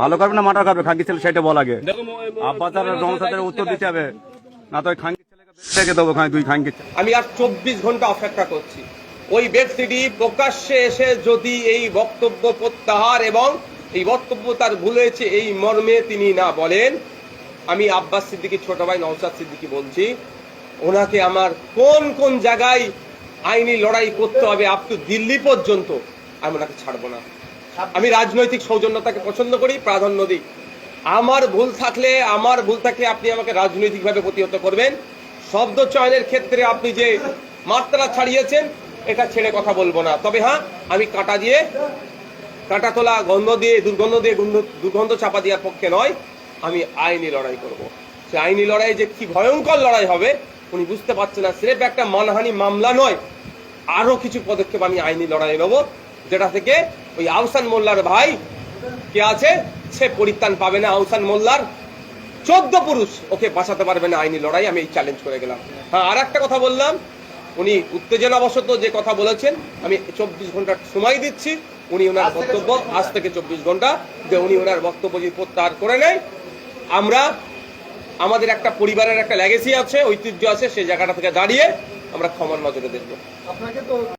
ভালো না ছেলে সেটা বল উত্তর দিতে হবে। না তো ছেলেকে দেবো আমি আর চব্বিশ ঘণ্টা অপেক্ষা করছি। ওই ব্যক্তিটি প্রকাশ্যে এসে যদি এই বক্তব্য প্রত্যাহার এবং এই বক্তব্য তার ভুল হয়েছে, এই মর্মে তিনি না বলেন, আমি আব্বাস সিদ্দিকী, ছোট ভাই নওসাদ সিদ্দিকি বলছি, ওনাকে আমার কোন কোন জায়গায় আইনি লড়াই করতে হবে আপ টু দিল্লি পর্যন্ত আমি ওনাকে ছাড়বো না। আমি রাজনৈতিক সৌজন্যতাকে পছন্দ করি, প্রাধান্য দিই। আমার ভুল থাকলে, আমার ভুল থাকলে আপনি আমাকে রাজনৈতিকভাবে প্রতিহত করবেন। শব্দ চয়নের ক্ষেত্রে আপনি যে মাত্রা ছাড়িয়েছেন, এটা ছেড়ে কথা বলব না। তবে হ্যাঁ আমি কাটা দিয়ে, কাটা তোলা, গন্ধ দিয়ে, দুর্গন্ধ দিয়ে দুর্গন্ধ চাপা দেওয়ার পক্ষে নয়। আমি আইনি লড়াই করব। সে আইনি লড়াই যে কি ভয়ঙ্কর লড়াই হবে, উনি বুঝতে পারছেন না। স্রেফ একটা মানহানি মামলা নয়। আরও কিছু পদক্ষেপ আমি আইনি লড়াই নেব। যেটা থেকে ওই আহসান মোল্লার ভাই কে আছে সে পরিত্রাণ পাবে না আহসান মোল্লার। চোদ্দ পুরুষ ওকে বাঁচাতে পারবে না আইনি লড়াই আমি এই চ্যালেঞ্জ করে গেলাম। হ্যাঁ আর একটা কথা বললাম উনি উত্তেজনাবশত যে কথা বলেছেন আমি চব্বিশ ঘণ্টা সময় দিচ্ছি উনি ওনার বক্তব্য আজ থেকে চব্বিশ ঘণ্টা যে উনি ওনার বক্তব্য যদি প্রত্যাহার করে নেয় আমরা আমাদের একটা পরিবারের একটা লেগেসি আছে ঐতিহ্য আছে সেই জায়গাটা থেকে দাঁড়িয়ে আমরা ক্ষমার নজরে দেখব। আপনাকে তো